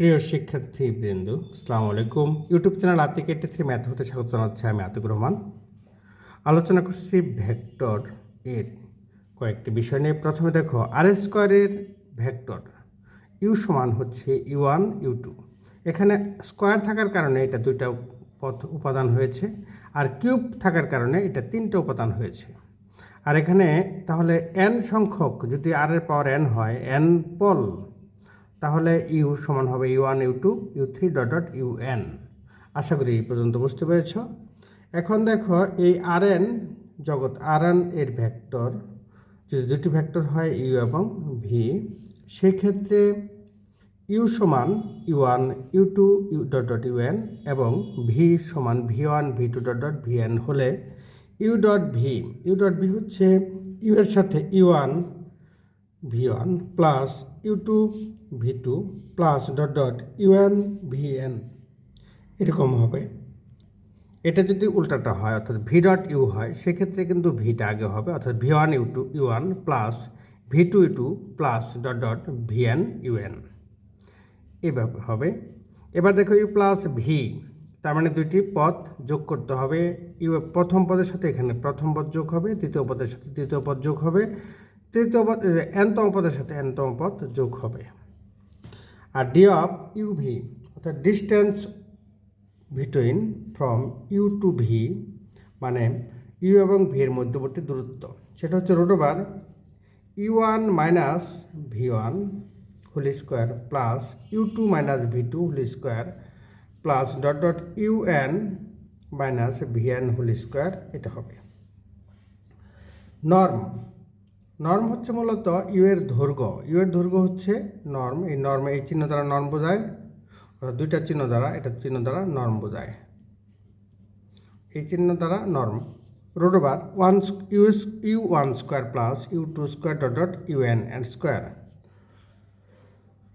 প্রিয় শিক্ষার্থী বৃন্দ আসসালামু আলাইকুম। YouTube channel Atik eighty three math হতে স্বাগত জানাচ্ছি আমি আতিক রহমান। আলোচনা করছি ভেক্টর এর কয়েকটি বিষয় নিয়ে। প্রথমে দেখো, আর স্কোয়ারের ভেক্টর ইউ সমান হচ্ছে ইউ ওয়ান, ইউ টু। এখানে স্কোয়ার থাকার কারণে এটা দুইটা পথ উপাদান হয়েছে, আর কিউব থাকার কারণে এটা তিনটা উপাদান হয়েছে। আর এখানে তাহলে এন সংখ্যক যদি আর এর পাওয়ার এন হয় এন পল তাহলে ইউ সমান হবে U one, U two, U three dot dot U N. আশা করি এই পর্যন্ত বুঝতে পেরেছ। এখন দেখো এই আর এন জগৎ আর এন এর ভেক্টর, যদি দুটি ভেক্টর হয় ইউ এবং ভি, সেক্ষেত্রে ইউ সমান U one, U two, U dot dot U N এবং ভি সমান V one, V two dot dot V N হলে U dot V, U dot V হচ্ছে ইউ এর সাথে U one V one plus U two V two plus dot dot U N V N এরকম হবে। এটা যদি উল্টাটা হয়, অর্থাৎ ভি ডট ইউ হয়, সেক্ষেত্রে কিন্তু ভিটা আগে হবে, অর্থাৎ V one U two U one plus V two U two plus dot dot V N U N. এভাবে হবে, এবার দেখো ইউ প্লাস ভি, তার মানে দুইটি পদ যোগ করতে হবে। ইউ প্রথম পদের সাথে এখানে প্রথম পদ যোগ হবে, দ্বিতীয় পদের সাথে তৃতীয় পদ যোগ হবে। তৃতীয় পদ এনতম পদের সাথে এনতম পদ যোগ হবে। আর ডি অফ ইউ ভি অর্থাৎ distance between from U to V মানে ইউ এবং ভি এর মধ্যবর্তী দূরত্ব। সেটা হচ্ছে root over U one minus V one whole square plus U two minus V two whole square plus dot dot U N minus V N whole square এটা হবে। Norm norm হচ্ছে মূলত ইউ এর দৈর্ঘ্য। ইউ এর দৈর্ঘ্য হচ্ছে norm. এই নর্মে, এই চিহ্ন দ্বারা নর্ম বোঝায় দুইটা চিহ্ন দ্বারা, এটা চিহ্ন দ্বারা নর্ম বোঝায়। এই চিহ্ন দ্বারা norm. Root over one U U one square plus U two square dot dot U N and square.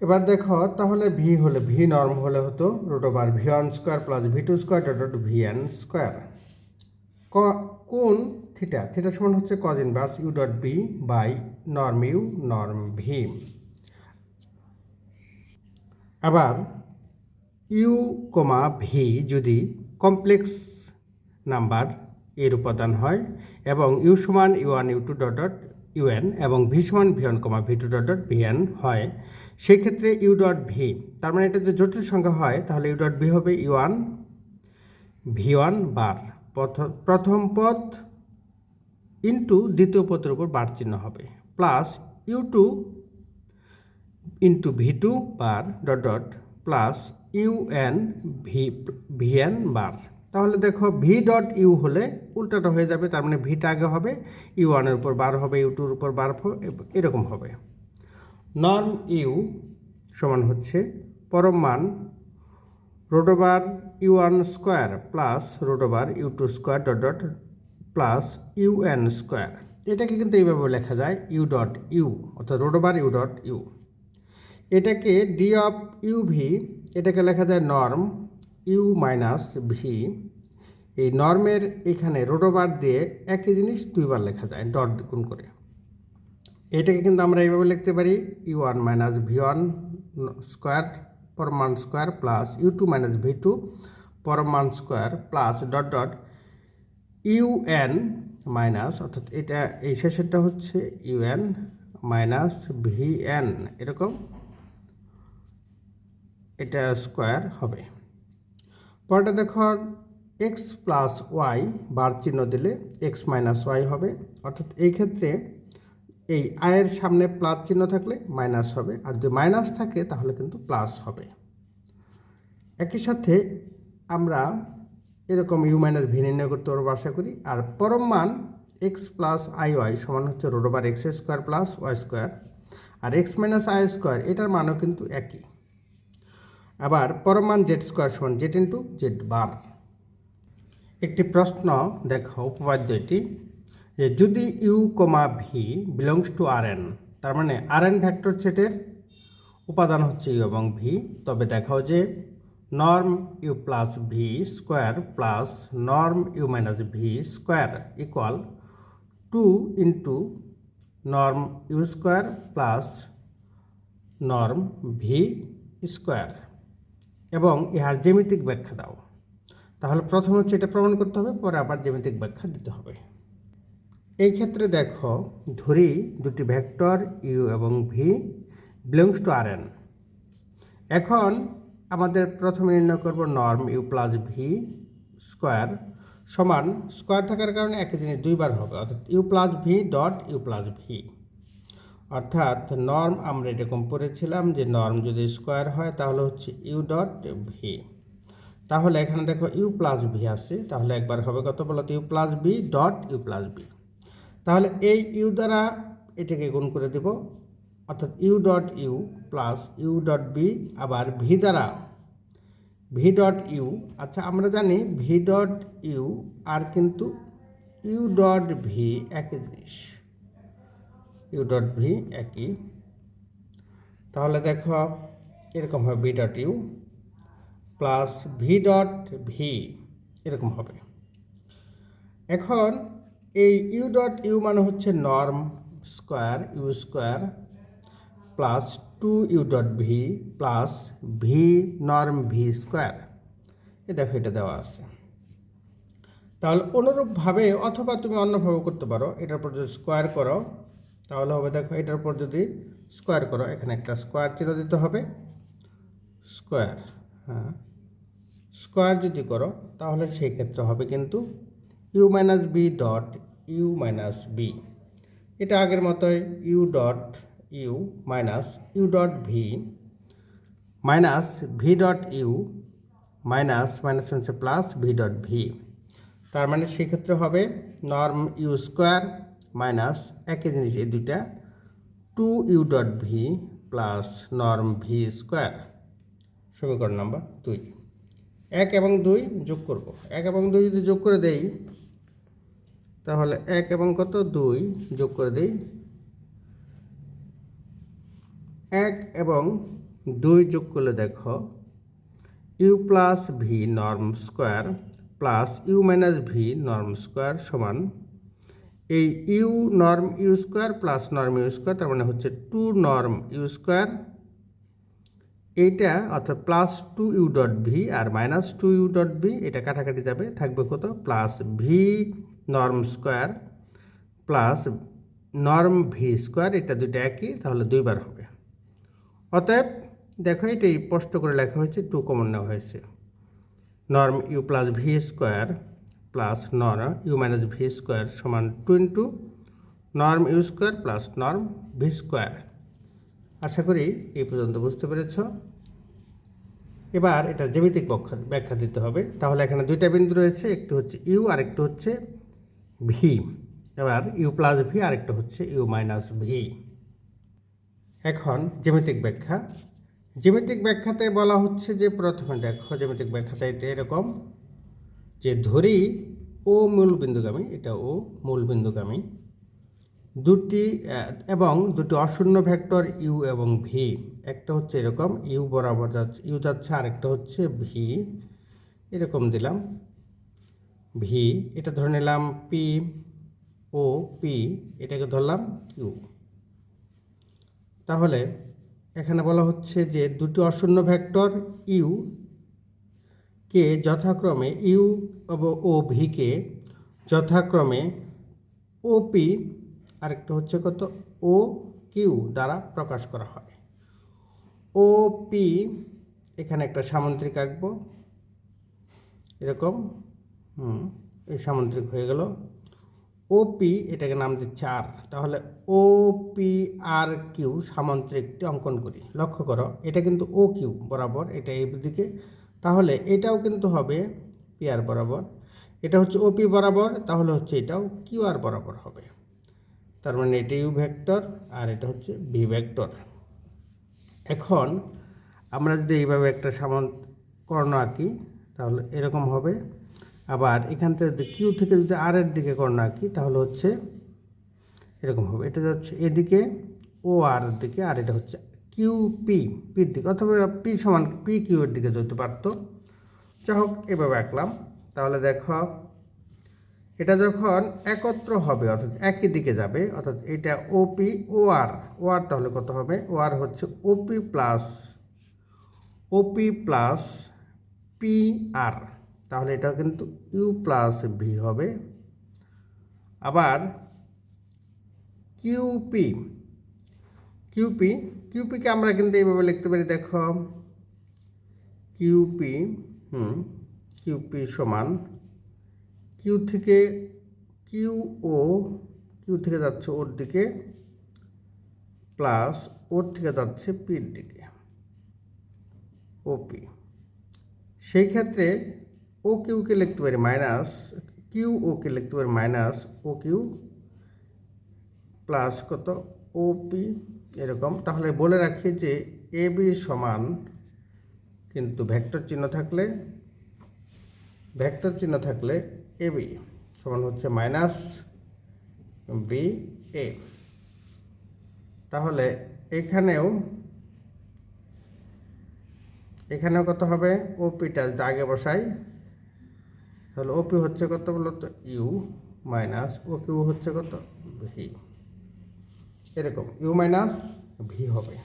এবার দেখো, তাহলে ভি হলে, ভি নর্ম হলে হতো root over V one square plus V two square dot dot V N square. কোন theta theta সমান হচ্ছে cos inverse U dot B by norm U norm V আবার ইউ কমা ভি যদি complex number এর উপাদান হয় এবং U সমান U one U two dot dot U N এবং ভি সমান V one comma V two dot dot V N হয় সেই ক্ষেত্রে ইউ ডট ভি তার মানে এটা যদি জটিল সংখ্যা হয়, তাহলে ইউ ডট ভি হবে U one V one bar প্রথ- প্রথম পদ ইন্টু দ্বিতীয় পদের উপর বার চিহ্ন হবে plus U two into V two bar dot dot plus U N V V N bar. তাহলে দেখো ভি ডট ইউ হলে উল্টাটা হয়ে যাবে, তার মানে ভিটা আগে হবে ইউ ওয়ানের উপর বার হবে ইউ টুর উপর বার এরকম হবে। নর্ম ইউ সমান হচ্ছে পরম মান root over U one square plus root over U two square dot dot plus U N square এটাকে কিন্তু এইভাবে লেখা যায় ইউ ডট ইউ অর্থাৎ root over U dot U এটাকে ডি অফ ইউ ভি এটাকে লেখা যায় নর্ম ইউ মাইনাস ভি এই নর্মের এখানে রোড ওভার দিয়ে একই জিনিস দুইবার লেখা যায় ডট গুণ করে। এটাকে কিন্তু আমরা এইভাবে লিখতে পারি U one minus V one square পরমান square plus U two minus V two পরমান square plus dot dot U N minus, অর্থাৎ এটা এই শেষেরটা হচ্ছে U N minus V N, এরকম এটা স্কোয়ার হবে। পরটা দেখো, এক্স প্লাস ওয়াই বার চিহ্ন দিলে এক্স মাইনাস ওয়াই হবে, অর্থাৎ এই ক্ষেত্রে এই আয়ের সামনে প্লাস চিহ্ন থাকলে মাইনাস হবে, আর যদি মাইনাস থাকে তাহলে কিন্তু প্লাস হবে। একই সাথে আমরা এরকম ইউ মাইনাস ভি নির্ণয় করতে পারব আশা করি। আর পরম মান এক্স প্লাস আই ওয়াই সমান হচ্ছে root over X square plus Y square R X minus I square এটার মানও কিন্তু একই। আবার পরম মান জেড স্কোয়ার সমান জেড ইন্টু জেড বার একটি প্রশ্ন, দেখো উপপাদ্য এটি যে যদি U comma V belongs to R N তার মানে আর এন ভ্যাক্টর সেটের উপাদান হচ্ছে ইউ এবং ভি তবে দেখাও যে norm U plus V square plus norm U minus V square equal to into norm U square plus norm V square এবং ইহার জ্যামিতিক ব্যাখ্যা দাও। তাহলে প্রথমে হচ্ছে এটা প্রমাণ করতে হবে, পরে আবার জ্যামিতিক ব্যাখ্যা দিতে হবে। এই ক্ষেত্রে দেখো, ধরি দুটি ভেক্টর ইউ এবং V belongs to R N এখন আমাদের প্রথমে নির্ণয় করব norm U plus V square সমান স্কোয়ার থাকার কারণে একই জিনিস দুইবার হবে, অর্থাৎ U plus V dot U plus V অর্থাৎ নর্ম আমরা এরকম পড়েছিলাম যে নর্ম যদি স্কোয়ার হয় তাহলে হচ্ছে ইউ ডট ভি তাহলে এখানে দেখো ইউ প্লাস ভি আছে, তাহলে একবার হবে কত বলতো U plus B dot U plus B তাহলে এই ইউ দ্বারা এটাকে গুণ করে দেব অর্থাৎ U dot U plus U dot B আবার ভি দ্বারা। ভি ডট ইউ আচ্ছা আমরা জানি ভি ডট ইউ আর কিন্তু ইউ ডট ভি একই জিনিস। ইউ ডট ভি একই। তাহলে দেখো এরকম হবে V dot U plus V dot V এরকম হবে। এখন এই ইউ ডট ইউ মানে হচ্ছে norm square, U square plus two U dot V plus V norm V square এ দেখো এটা দেওয়া আছে। তাহলে অনুরূপভাবে অথবা তুমি অন্যভাবে করতে পারো, এটার উপর যদি স্কোয়ার করো, তাহলে হবে দেখো এটার উপর যদি স্কোয়ার করো, এখানে একটা স্কোয়ার চিহ্ন দিতে হবে। স্কোয়ার হ্যাঁ। স্কোয়ার যদি করো, তাহলে সেই ক্ষেত্রে হবে কিন্তু U minus B dot U minus B এটা আগের মতোই U dot U minus U dot V minus V dot U minus minus হচ্ছে প্লাস ভি ডট ভি তার মানে সেক্ষেত্রে হবে নর্ম ইউ স্কোয়ার মাইনাস একই জিনিস, এই দুইটা। Two U dot V plus norm V square সমীকরণ নাম্বার দুই। এক এবং দুই যোগ করব। এক এবং দুই যদি যোগ করে দেই, তাহলে এক এবং কত? দুই যোগ করে দেই এক এবং দুই যোগ করলে দেখো U plus V norm square plus U minus V norm square সমান এই U norm U square plus norm U square তার মানে হচ্ছে টু নর্ম ইউ স্কোয়ার এইটা অর্থাৎ plus two U dot V আর minus two U dot V এটা কাটাকাটি যাবে, থাকবে কত? Plus V norm square plus norm V square এটা দুইটা একই, তাহলে দুইবার হবে। অতএব দেখো এটাই স্পষ্ট করে লেখা হয়েছে টু কমন নেওয়া হয়েছে। Norm U plus V square plus norm U minus V square সমান two into norm U square plus norm V square আশা করি এই পর্যন্ত বুঝতে পেরেছ। এবার এটা জ্যামিতিক ব্যাখ্যা ব্যাখ্যা দিতে হবে। তাহলে এখানে দুইটা বিন্দু রয়েছে, একটু হচ্ছে ইউ আর একটু হচ্ছে ভি এবার ইউ প্লাস ভি আর একটা হচ্ছে ইউ মাইনাস ভি এখন জ্যামিতিক ব্যাখ্যা। জ্যামিতিক ব্যাখ্যাতে বলা হচ্ছে যে প্রথমে দেখো, জ্যামিতিক ব্যাখ্যাতে এটা এরকম যে ধরি ও মূল বিন্দুগামী, এটা ও মূল বিন্দুগামী। দুটি, এবং দুটি অশূন্য ভেক্টর ইউ এবং ভি, একটা হচ্ছে এরকম, ইউ বরাবর যাচ্ছে, ইউ যাচ্ছে, আরেকটা হচ্ছে ভি। এরকম দিলাম, ভি, এটা ধরে নিলাম পি, ও, পি, এটাকে ধরলাম কিউ তাহলে এখানে বলা হচ্ছে যে দুটি অশূন্য ভেক্টর ইউ কে যথাক্রমে ইউ ও ভিকে যথাক্রমে ওপি আরেকটা হচ্ছে কত? ও কিউ দ্বারা প্রকাশ করা হয়। ও পি, এখানে একটা সামন্ত্রিক আঁকবো। এরকম, হুম, এই সামন্ত্রিক হয়ে গেল। ও পি এটাকে নাম দিচ্ছে আর তাহলে ও পি আর কিউ সামন্ত্রিকটি অঙ্কন করি। লক্ষ্য করো, এটা কিন্তু ও কিউ বরাবর, এটা এই দিকে। তাহলে এটাও কিন্তু হবে পি আর বরাবর। এটা হচ্ছে ও পি বরাবর, তাহলে হচ্ছে এটাও কিউ আর বরাবর হবে। তার মানে এটা ইউ ভেক্টর, আর এটা হচ্ছে ভি ভেক্টর। এখন আমরা যদি এইভাবে একটা সামান, কর্ণ আঁকি, তাহলে এরকম হবে। আবার এখান থেকে কিউ থেকে যদি আর এর দিকে কর্ণ আঁকি, তাহলে হচ্ছে এরকম হবে। এটা যাচ্ছে এদিকে ও আর এর দিকে, আর এটা হচ্ছে কিউ পি পির দিকে, অথবা পি সমান পি কিউ এর দিকে যেতে পারতো। যাই হোক, এভাবে আঁকলাম। তাহলে দেখো, এটা যখন একত্র হবে, অর্থাৎ একই দিকে যাবে, অর্থাৎ এটা ওপি ও আর ও আর তাহলে কত হবে? ও আর হচ্ছে OP plus OP plus P R তাহলে এটা কিন্তু ইউ প্লাস ভি হবে। আবার কিউপি কিউপি কিউপিকে আমরা কিন্তু এইভাবে লিখতে পারি, দেখো। কিউপি হুম কিউপি সমান কিউ থেকে কিউ ও কিউ থেকে যাচ্ছে ওর দিকে প্লাস ওর থেকে যাচ্ছে পির দিকে ওপি সেই ক্ষেত্রে ও কিউকে লিখতে পারি মাইনাস কিউ ওকে লিখতে পারি মাইনাস ও কিউ প্লাস কত? ওপি এরকম। তাহলে বলে রাখি যে এ বি সমান কিন্তু ভেক্টর চিহ্ন থাকলে, ভেক্টর চিহ্ন থাকলে এ বি সমান হচ্ছে মাইনাস বি এ তাহলে এখানেও এখানেও কত হবে? ওপিটা আগে বসাই। তাহলে ওপি হচ্ছে কত বলতো? ইউ মাইনাস ও কিউ হচ্ছে কত? ভি এরকম ইউ মাইনাস ভি হবে।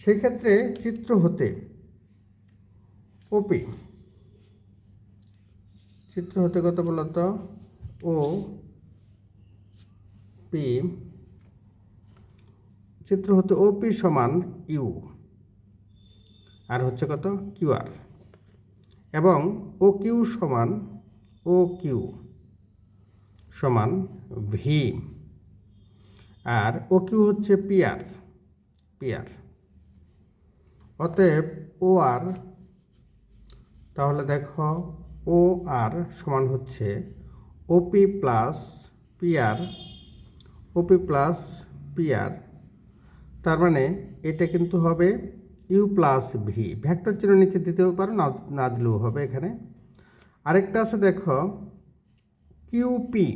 সেক্ষেত্রে চিত্র হতে ওপি চিত্র হতে কত বলতো? ও পি চিত্র হতে ওপি সমান ইউ আর হচ্ছে কত? কিউ আর এবং ও কিউ সমান ও কিউ সমান ভি। আর ও কিউ হচ্ছে পিয়ার পিয়ার। অতএব ও আর, তাহলে দেখো ও আর সমান হচ্ছে OP plus PR OP plus PR তার মানে এটা কিন্তু হবে ইউ প্লাস ভি ভ্যাক্টর চিহ্ন নিচে দিতেও পারো, না না দিলেও হবে এখানে। আরেকটা আছে, দেখো কিউপি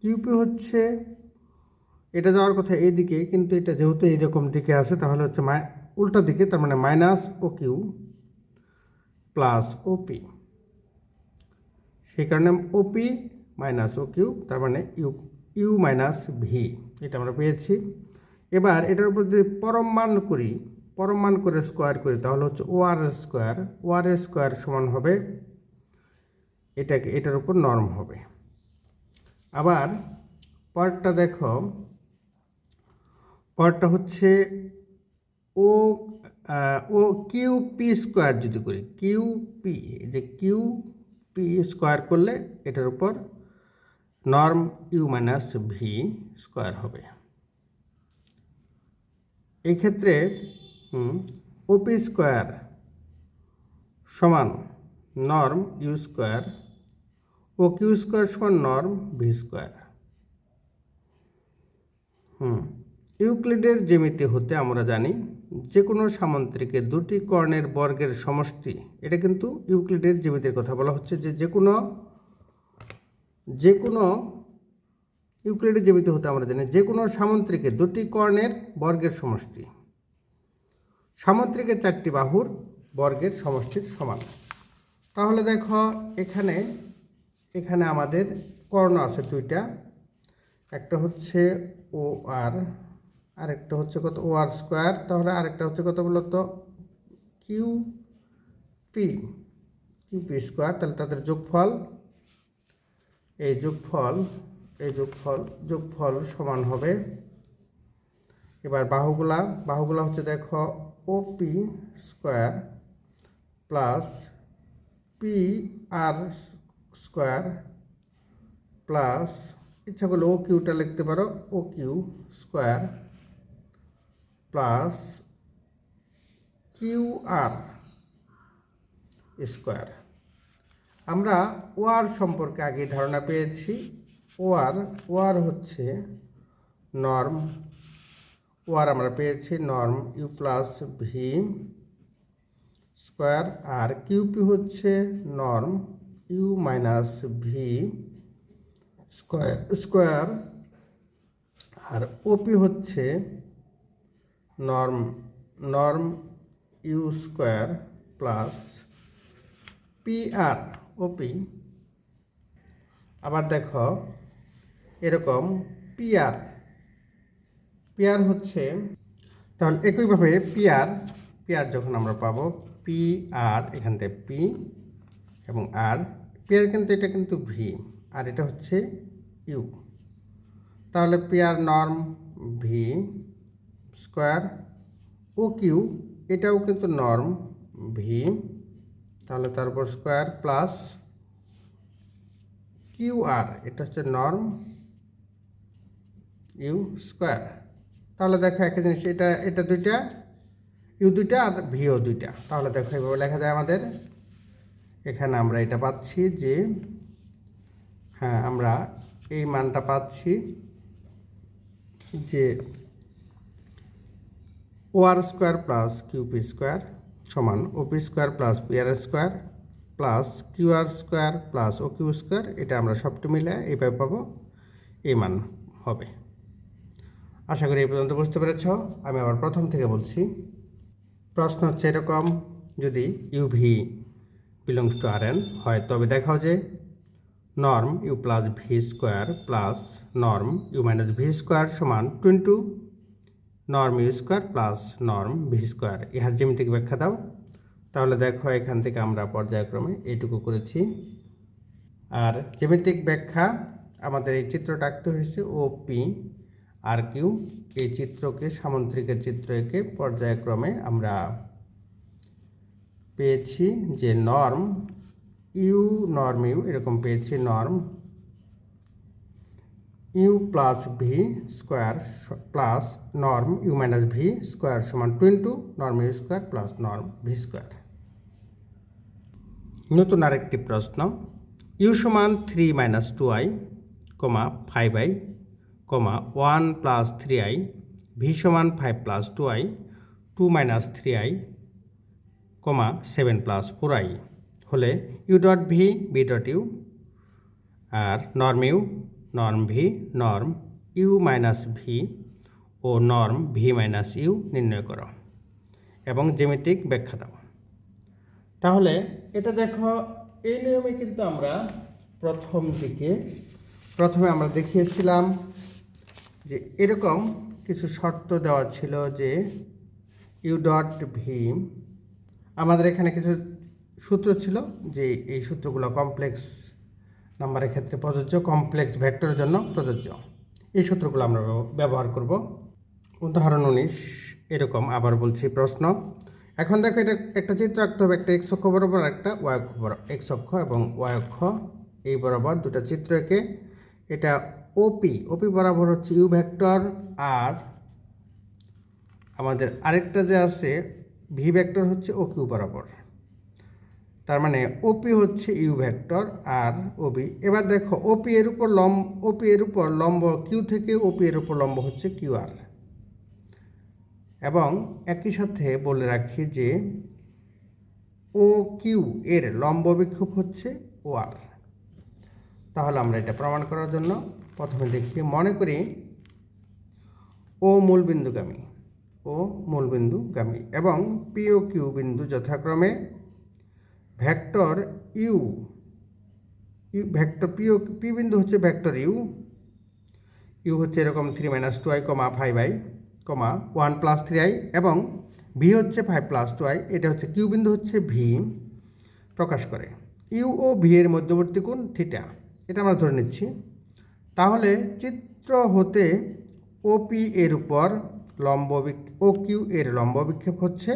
কিউপি হচ্ছে, এটা যাওয়ার কথা এইদিকে, কিন্তু এটা যেহেতু এইরকম দিকে আছে, তাহলে হচ্ছে মাই, উল্টা দিকে, তার মানে minus O Q plus OP সেই কারণে ওপি মাইনাস ও কিউ তার মানে ইউ ইউ মাইনাস ভি এটা আমরা পেয়েছি। এবার এটার উপর যদি পরম মান করি পরম মান করে স্কোয়ার করি, তাহলে হচ্ছে ও আর স্কোয়ার ও আর স্কোয়ার সমান হবে, এটাকে, এটার উপর নর্ম হবে। আবার পরটা দেখো পরটা হচ্ছে ও ও কিউ পি স্কোয়ার যদি করি, কিউ পি যে কিউ পি স্কোয়ার করলে এটার উপর norm U minus V square হবে। এই ক্ষেত্রে ওপি স্কোয়ার সমান norm U square O Q square সমান নর্ম ভি স্কোয়ার হুম, ইউক্লিডের জ্যামিতি হতে আমরা জানি যে কোনো সামন্ত্রিকে দুটি কর্ণের বর্গের সমষ্টি, এটা কিন্তু ইউক্লিডের জ্যামিতির কথা বলা হচ্ছে যে যে কোনো যে কোনো ইউক্লিডের জ্যামিতি হতে আমরা জানি যে কোনো সামন্ত্রিকে দুটি কর্ণের বর্গের সমষ্টি। সামন্ত্রিকের চারটি বাহুর বর্গের সমষ্টির সমান। তাহলে দেখো, এখানে এখানে আমাদের কর্ণ আছে দুইটা। একটা হচ্ছে ও আর, আরেকটা হচ্ছে কত, ও আর স্কোয়ার। তাহলে আরেকটা হচ্ছে কত বলতো? Q P Q P square. তাহলে তাদের যোগফল, এই যোগফল এই যোগফল যোগফল সমান হবে। এবার বাহুগুলা বাহুগুলা হচ্ছে দেখো O P square plus P R square plus, ইচ্ছা করলে ও কিউটা লিখতে পারো O Q square plus Q R square. আমরা ওয়ার সম্পর্কে আগে ধারণা পেয়েছি, ওয়ার ওয়ার হচ্ছে নর্ম ওয়ার আমরা পেয়েছি norm, U plus V square, আর কিউপি হচ্ছে norm, U minus V square square, আর ওপি হচ্ছে norm norm, U square plus P R OP. আবার দেখো, এরকম পিআর পিআর হচ্ছে, তাহলে একইভাবে পিয়ার পি আর যখন আমরা পাবো পি আর এখান থেকে পি এবং আর পি আর কিন্তু এটা কিন্তু ভি আর এটা হচ্ছে ইউ তাহলে P R norm V square O Q এটাও কিন্তু নর্ম ভি তাহলে তারপর স্কোয়ার প্লাস কিউ আর এটা হচ্ছে নর্ম ইউ স্কোয়ার তাহলে দেখো একটা জিনিস, এটা এটা দুইটা, ইউ দুইটা আর ভিও দুইটা। তাহলে দেখো এভাবে লেখা যায় আমাদের। এখানে আমরা এটা পাচ্ছি যে হ্যাঁ আমরা এই মানটা পাচ্ছি যে O R square plus QP square সমান OP square plus P R square plus Q R square plus O Q square, এটা আমরা সবটা মিলে এইভাবে পাবো। এই মান হবে। আশা করি এই পর্যন্ত বুঝতে পেরেছ। আমি আবার প্রথম থেকে বলছি, প্রশ্ন হচ্ছে এরকম, যদি UV belongs to R N হয় তবে দেখাও যে norm U plus V square plus norm U minus V square সমান two into norm U square plus norm V square ইহার জ্যামিতিক ব্যাখ্যা দাও। তাহলে দেখো এখান থেকে আমরা পর্যায়ক্রমে এইটুকু করেছি। আর জ্যামিতিক ব্যাখ্যা, আমাদের এই চিত্রটা আঁকতে হয়েছে ও পি আর কিউ এই চিত্রকে সামুদ্রিকের চিত্র এঁকে পর্যায়ক্রমে আমরা পেয়েছি যে নর্ম ইউ নর্ম ইউ এরকম পেয়েছি norm U plus V square plus norm U minus V square সমান two norm U square plus norm V square নতুন আরেকটি প্রশ্ন ইউ সমান three minus two I comma five I comma one plus three I, V সমান five plus two I, two minus three I, comma seven plus four I. হলে U dot V, B dot U, R norm U, norm V, norm U minus V O norm V minus you নির্ণয় করো এবং জ্যামিতিক ব্যাখ্যা দাও। তাহলে এটা দেখো, এই নিয়মে কিন্তু আমরা প্রথম দিকে, প্রথমে আমরা দেখিয়েছিলাম যে এরকম কিছু শর্ত দেওয়া ছিল যে ইউ ডট ভি আমাদের এখানে কিছু সূত্র ছিল যে এই সূত্রগুলো কমপ্লেক্স নাম্বারের ক্ষেত্রে প্রযোজ্য কমপ্লেক্স ভেক্টরের জন্য প্রযোজ্য। এই সূত্রগুলো আমরা ব্যবহার করব। উদাহরণ উনিশ, এরকম আবার বলছি প্রশ্ন। এখন দেখো এটা একটা চিত্র আঁকতে হবে, একটা এক্স অক্ষ বরাবর একটা ওয়াই অক্ষ বরাবর। এক্স অক্ষ এবং ওয়াই অক্ষ এই বরাবর দুটো চিত্র এঁকে, এটা ওপি ওপি বরাবর হচ্ছে ইউ ভেক্টর আর আমাদের আরেকটা যে আছে ভি ভেক্টর হচ্ছে ও কিউ বরাবর। তার মানে ওপি হচ্ছে ইউ ভেক্টর আর ওবি এবার দেখো ওপি এর উপর লম্ব ওপি এর উপর লম্ব কিউ থেকে ওপি এর উপর লম্ব হচ্ছে কিউ আর এবং একই সাথে বলে রাখি যে ও কিউ এর লম্ব বিক্ষোভ হচ্ছে ও আর তাহলে আমরা এটা প্রমাণ করার জন্য প্রথমে দেখি, মনে করি ও মূলবিন্দুগামী ও মূলবিন্দুগামী এবং পি ও কিউ বিন্দু যথাক্রমে vector U U vector P ও পি বিন্দু হচ্ছে ভেক্টর ইউ ইউ হচ্ছে এরকম three minus two I comma five I comma one plus three I এবং ভি হচ্ছে ফাইভ প্লাস টু আই এটা হচ্ছে কিউ বিন্দু হচ্ছে ভি প্রকাশ করে। ইউ ও ভি এর মধ্যবর্তী কোণ থিটা এটা আমরা ধরে নিচ্ছি। তাহলে চিত্র হতে ওপি এর উপর লম্ব ও কিউ এর লম্ব বিক্ষেপ হচ্ছে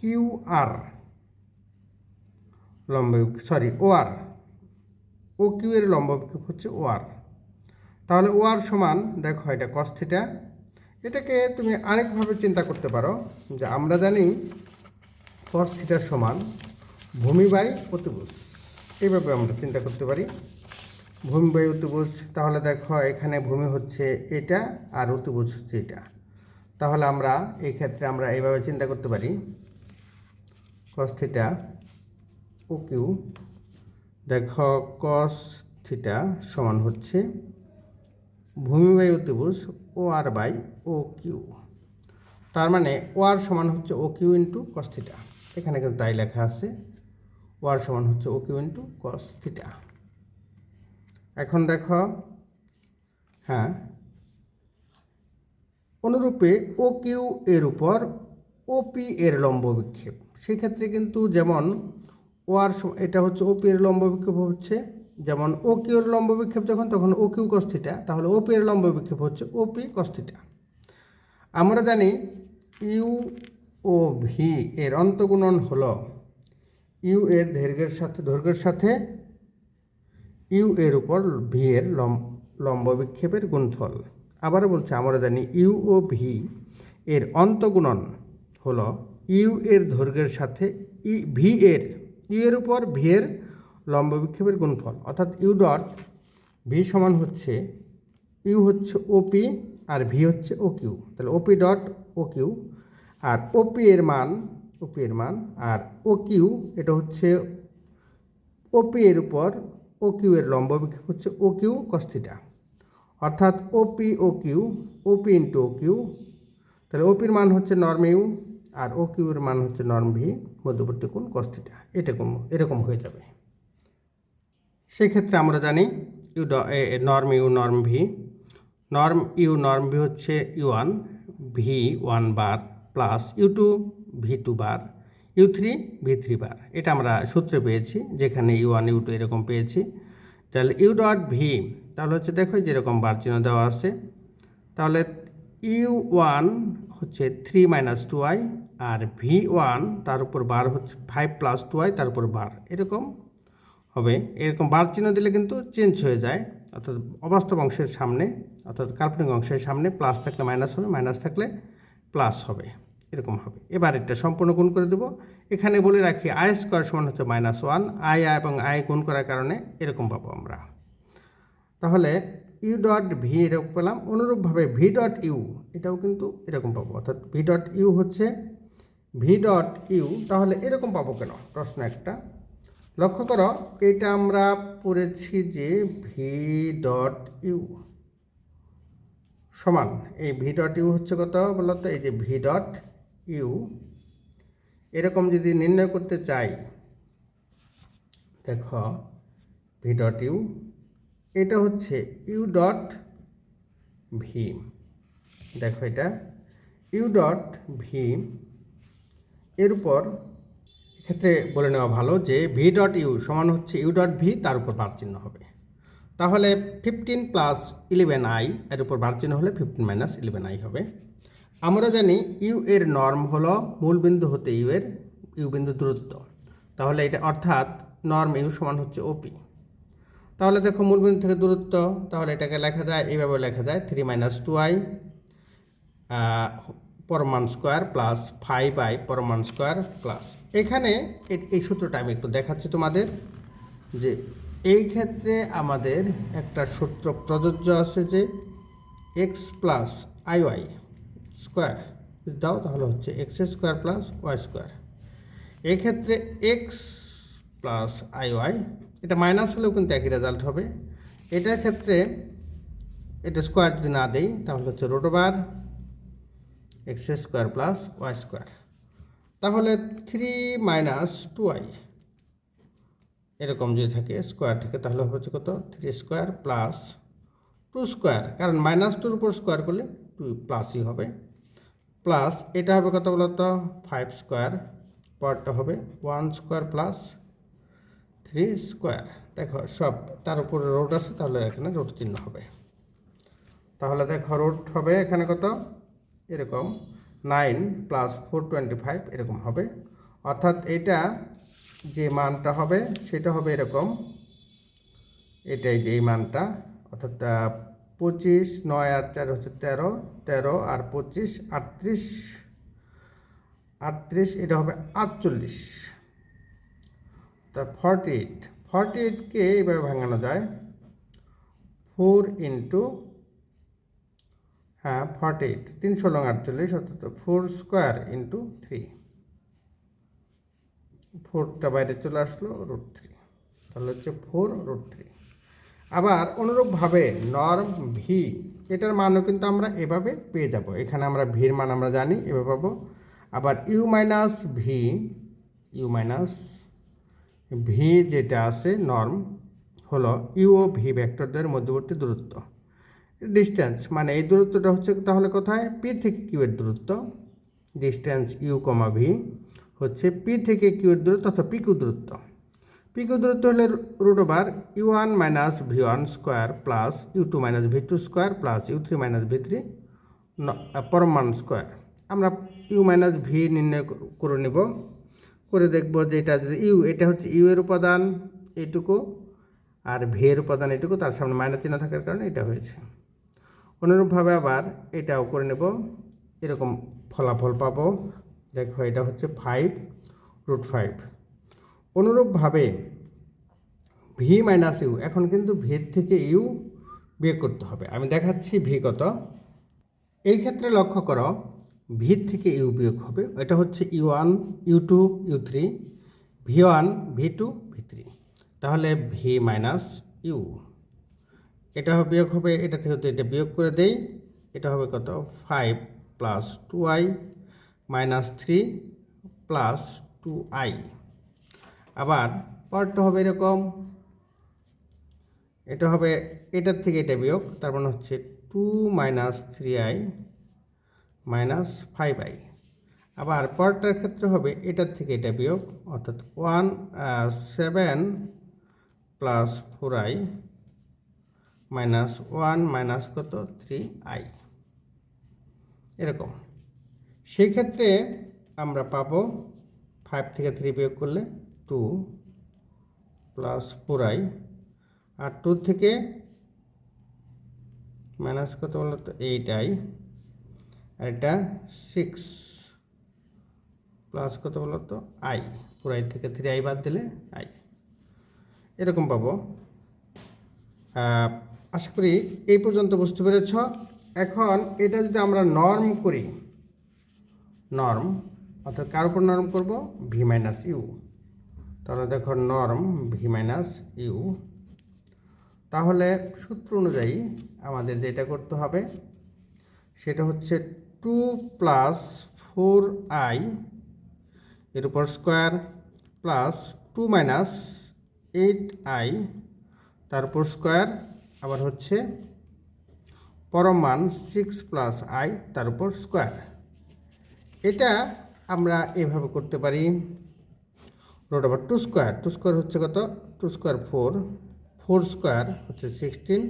কিউ আর লম্ব সরি ও আর ও কিউ এর লম্ব বিক্ষেপ হচ্ছে ও আর তাহলে ও আর সমান, দেখো এটা কস্থিটা এটাকে তুমি আরেকভাবে চিন্তা করতে পারো যে আমরা জানি কস্থিটার সমান ভূমি বাই অতিভুজ এইভাবে আমরা চিন্তা করতে পারি। ভূমি বাই অতিভুজ তাহলে দেখো এখানে ভূমি হচ্ছে এটা আর অতিভুজ হচ্ছে এটা। তাহলে আমরা এই ক্ষেত্রে আমরা এইভাবে চিন্তা করতে পারি। কস থিটা ও কিউ দেখো কস থিটা সমান হচ্ছে ভূমি বাই অতিভুজ ও আর বাই ও কিউ তার মানে ও আর সমান হচ্ছে O Q into cos theta এখানে কিন্তু তাই লেখা আছে ও আর সমান হচ্ছে O Q into cos theta এখন দেখো হ্যাঁ অনুরূপে ও কিউ এর উপর ওপি এর লম্ব বিক্ষেপ। সেক্ষেত্রে কিন্তু যেমন ও আর এটা হচ্ছে ওপি এর লম্ব বিক্ষেপ হচ্ছে, যেমন ও কিউ এর লম্ব বিক্ষেপ যখন, তখন ও কিউ কস্থিটা তাহলে ওপি এর লম্ব বিক্ষেপ হচ্ছে ও ওপি কস্থিটা আমরা জানি ইউ ও ভি এর অন্তগুণন হল ইউ এর দৈর্ঘ্যের সাথে দৈর্ঘ্যের সাথে ইউ এর উপর ভি এর লম্ব বিক্ষেপের গুণফল। আবার বলছে, আমরা জানি ইউ ও ভি এর অন্তগুণন হল ইউ এর দৈর্ঘ্যের সাথে ই, ভি এর, ইউ এর উপর ভি এর লম্ব বিক্ষেপের গুণফল। অর্থাৎ ইউ ডট ভি সমান হচ্ছে, ইউ হচ্ছে ওপি আর ভি হচ্ছে ও কিউ। তাহলে ওপি ডট ও কিউ আর ওপি এর মান, ওপি এর মান আর ও কিউ, এটা হচ্ছে ওপি এর উপর ও কিউ এর লম্ব বিক্ষেপ হচ্ছে ও কিউ কস্থিটা অর্থাৎ O P O Q O P into O Q তাহলে ওপির মান হচ্ছে নর্ম ইউ আর ও কিউ এর মান হচ্ছে নর্ম ভি মধ্যবর্তী কোণ কস্থিটা এরকম এরকম হয়ে যাবে। সেক্ষেত্রে আমরা জানি U norm U norm V norm U norm V হচ্ছে U one V one bar plus U two V two bar U three V three bar এটা আমরা সূত্রে পেয়েছি, যেখানে ইউ ওয়ান ইউ টু এরকম পেয়েছি। তাহলে ইউ ডট ভি তাহলে হচ্ছে দেখো যেরকম বার চিহ্ন দেওয়া আছে। তাহলে ইউ ওয়ান হচ্ছে থ্রি মাইনাস টু আই আর ভি ওয়ান তার উপর বার হচ্ছে ফাইভ প্লাস টু আই তার উপর বার এরকম হবে। এরকম বার চিহ্ন দিলে কিন্তু চেঞ্জ হয়ে যায়, অর্থাৎ অবাস্তব অংশের সামনে, অর্থাৎ কাল্পনিক অংশের সামনে প্লাস থাকলে মাইনাস হবে মাইনাস থাকলে প্লাস হবে। এরকম হবে। এবার এটা সম্পূর্ণ গুণ করে দেবো। এখানে বলে রাখি আই স্কোয়ার সমান হচ্ছে মাইনাস ওয়ান আই এবং আই গুণ করার কারণে এরকম পাবো আমরা। তাহলে ইউ ডট ভি এরকম পেলাম। অনুরূপভাবে ভি ডট ইউ এটাও কিন্তু এরকম পাবো। অর্থাৎ ভি ডট ইউ হচ্ছে ভি ডট ইউ তাহলে এরকম পাবো কেন? প্রশ্ন একটা। লক্ষ্য করো, এটা আমরা পড়েছি যে ভি ডট ইউ সমান। এই ভি ডট ইউ হচ্ছে কত বলতো? এই যে ভি ডট ইউ, এরকম যদি নির্ণয় করতে চাই, দেখো ভি ডট ইউ এটা হচ্ছে ইউ ডট ভি দেখো এটা ইউ ডট ভি এর উপর এক্ষেত্রে বলে নেওয়া ভালো যে ভি ডট ইউ সমান হচ্ছে ইউ ডট ভি তার উপর বার চিহ্ন হবে। তাহলে ফিফটিন প্লাস ইলেভেন আই এর উপর বার চিহ্ন হলে ফিফটিন মাইনাস ইলেভেন আই হবে। আমরা জানি ইউ এর নর্ম হলো মূল বিন্দু হতে ইউ এর, ইউ বিন্দু দূরত্ব। তাহলে এটা অর্থাৎ নর্ম ইউ সমান হচ্ছে ওপি তাহলে দেখো মূলবিন্দু থেকে দূরত্ব, তাহলে এটাকে লেখা যায় এইভাবে লেখা যায় থ্রি মাইনাস টু আই পরমান স্কোয়ার প্লাস ফাইভ আই পরমান স্কোয়ার প্লাস এখানে এই সূত্রটা আমি একটু দেখাচ্ছি তোমাদের, যে এই ক্ষেত্রে আমাদের একটা সূত্র প্রযোজ্য আছে যে x plus i y square. যদি দাও, তাহলে হচ্ছে x square plus y square. এক্ষেত্রে এক্স প্লাস আই ওয়াই এটা মাইনাস হলেও কিন্তু একই রেজাল্ট হবে। এটার ক্ষেত্রে এটা স্কোয়ার যদি না দেই, তাহলে হচ্ছে রোটোবার x square plus y square. তাহলে থ্রি মাইনাস টু আই এরকম যদি থাকে স্কোয়ার থাকে, তাহলে হচ্ছে কত? Three square plus two square কারণ মাইনাস টুর উপর স্কোয়ার করলে টু প্লাসই হবে। প্লাস এটা হবে কত বলতো? ফাইভ স্কোয়ার পরটা হবে one square plus three square দেখো, সব তার উপরে রোড আছে, তাহলে এখানে রোড চিহ্ন হবে। তাহলে দেখো রোড হবে এখানে কত? এরকম। Nine plus four twenty five এরকম হবে। অর্থাৎ এটা যে মানটা হবে, সেটা হবে এরকম। এটাই যে এই মানটা, অর্থাৎ পঁচিশ, নয় আর চার হচ্ছে তেরো তেরো আর পঁচিশ, আটত্রিশ আটত্রিশ, এটা হবে আটচল্লিশ। তা ফর্টি এইট ফর্টি এইটকে এইভাবে ভাঙানো যায়? ফোর ইন্টু হ্যাঁ ফর্টি এইট তিনশো লং আটচল্লিশ, অর্থাৎ ফোর স্কোয়ার ইন্টু থ্রি ফোরটা বাইরে চলে আসলো রুট থ্রি তাহলে হচ্ছে ফোর রুট থ্রি আবার অনুরূপভাবে নর্ম ভি এটার মানও কিন্তু আমরা এভাবে পেয়ে যাব। এখানে আমরা ভির মান আমরা জানি, এভাবে পাবো। আবার u minus v u minus v যেটা আছে নর্ম হলো ইউ ও ভি ভেক্টরদের মধ্যবর্তী দূরত্ব। ডিস্টেন্স মানে এই দূরত্বটা হচ্ছে তাহলে কোথায়? পি থেকে কিউ এর দূরত্ব। ডিস্টেন্স ইউ কমা ভি হচ্ছে পি থেকে কিউ এর দূরত্ব অর্থাৎ পিকিউ দূরত্ব। পিকিউ দূরত্ব হলে root over u one minus v one square plus u two minus v two square plus u three minus v three পরমান square. আমরা ইউ মাইনাস ভি নির্ণয় কর- নেব। করে দেখব যে এটা যদি ইউ, এটা হচ্ছে ইউ এর উপাদান এইটুকু আর ভি এর উপাদান এইটুকু, তার সামনে মাইনাস চিহ্ন থাকার কারণে এটা হয়েছে। অনুরূপভাবে আবার এটাও করে নেব। এরকম ফলাফল পাবো। দেখো এটা হচ্ছে ফাইভ রুট ফাইভ অনুরূপভাবে ভি মাইনাস ইউ এখন কিন্তু ভির থেকে ইউ বিয়োগ করতে হবে। আমি দেখাচ্ছি ভি কত। এই ক্ষেত্রে লক্ষ্য করো ভির থেকে ইউ বিয়োগ হবে। এটা হচ্ছে u one u two u three v one v two v three তাহলে ভি মাইনাস ইউ এটা বিয়োগ হবে, এটা থেকে এটা বিয়োগ করে দেই। এটা হবে কত? Five plus two i minus three plus two i আবার পরটা হবে এরকম। এটা হবে, এটার থেকে এটা বিয়োগ, তার মানে হচ্ছে two minus three i minus five i আবার পরটার ক্ষেত্রে হবে, এটার থেকে এটা বিয়োগ, অর্থাৎ one seven plus four i minus one minus কত? থ্রি আই এরকম। সেই ক্ষেত্রে আমরা পাবো ফাইভ থেকে থ্রি বিয়োগ করলে টু প্লাস ফোর আই আর টু থেকে মাইনাস কত বলো তো? Eight I. আর এটা সিক্স প্লাস কত বলো তো? আই। ফোর আই থেকে থ্রি আই বাদ দিলে আই। এরকম পাবো। আশা করি এই পর্যন্ত বুঝতে পেরেছ। এখন এটা যদি আমরা নর্ম করি নর্ম অর্থাৎ কার উপর নর্ম করব? ভি মাইনাস ইউ তাহলে দেখো নর্ম ভি মাইনাস ইউ তাহলে সূত্র অনুযায়ী আমাদের যেটা করতে হবে, সেটা হচ্ছে টু প্লাস ফোর আই এর উপর square plus two minus eight i তারপর স্কোয়ার আবার হচ্ছে পরম মান সিক্স প্লাস আই তার উপর স্কোয়ার এটা আমরা এভাবে করতে পারি। রোড আবার টু স্কোয়ার টু স্কোয়ার হচ্ছে কত? Two square four four square হচ্ছে সিক্সটিন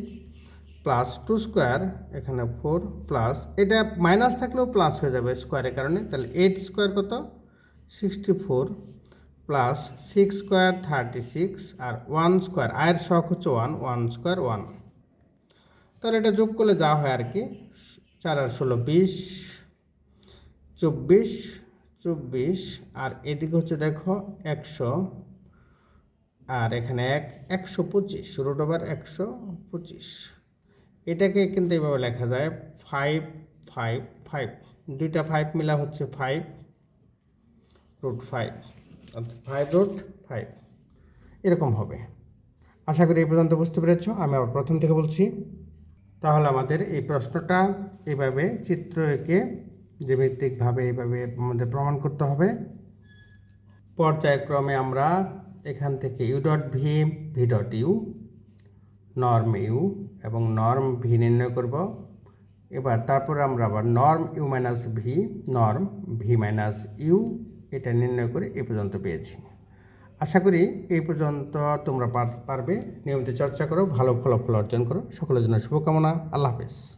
প্লাস টু স্কোয়ার এখানে ফোর প্লাস এটা মাইনাস থাকলেও প্লাস হয়ে যাবে স্কোয়ারের কারণে। তাহলে এইট স্কোয়ার কত? Sixty four plus six square thirty six আর ওয়ান স্কোয়ার আয়ের শখ হচ্ছে ওয়ান ওয়ান স্কোয়ার ওয়ান তাহলে এটা যোগ করলে যা হয় আর কি? চার আর ষোলো, বিশ, চব্বিশ চব্বিশ, আর এদিকে হচ্ছে দেখো একশো, আর এখানে এক, একশো পঁচিশ রুট ওভার একশো পঁচিশ। এটাকে কিন্তু এইভাবে লেখা যায় ফাইভ ফাইভ ফাইভ দুইটা ফাইভ মিলা হচ্ছে ফাইভ রুট ফাইভ অর্থাৎ ফাইভ রুট ফাইভ এরকম হবে। আশা করি এই পর্যন্ত বুঝতে পেরেছ, আমি আবার প্রথম থেকে বলছি। তাহলে আমাদের এই প্রশ্নটা এভাবে চিত্র এঁকে যে ভিত্তিকভাবে এইভাবে আমাদের প্রমাণ করতে হবে। পর্যায়ক্রমে আমরা এখান থেকে u dot v v dot u norm u এবং নর্ম ভি নির্ণয় করব। এবার তারপর আমরা আবার norm u minus v norm v minus u এটা নির্ণয় করে এই পর্যন্ত পেয়েছি। আশা করি এই পর্যন্ত তোমরা পার- পারবে। নিয়মিত চর্চা করো, ভালো ফলাফল অর্জন করো। সকলের জন্য শুভকামনা। আল্লাহ হাফেজ।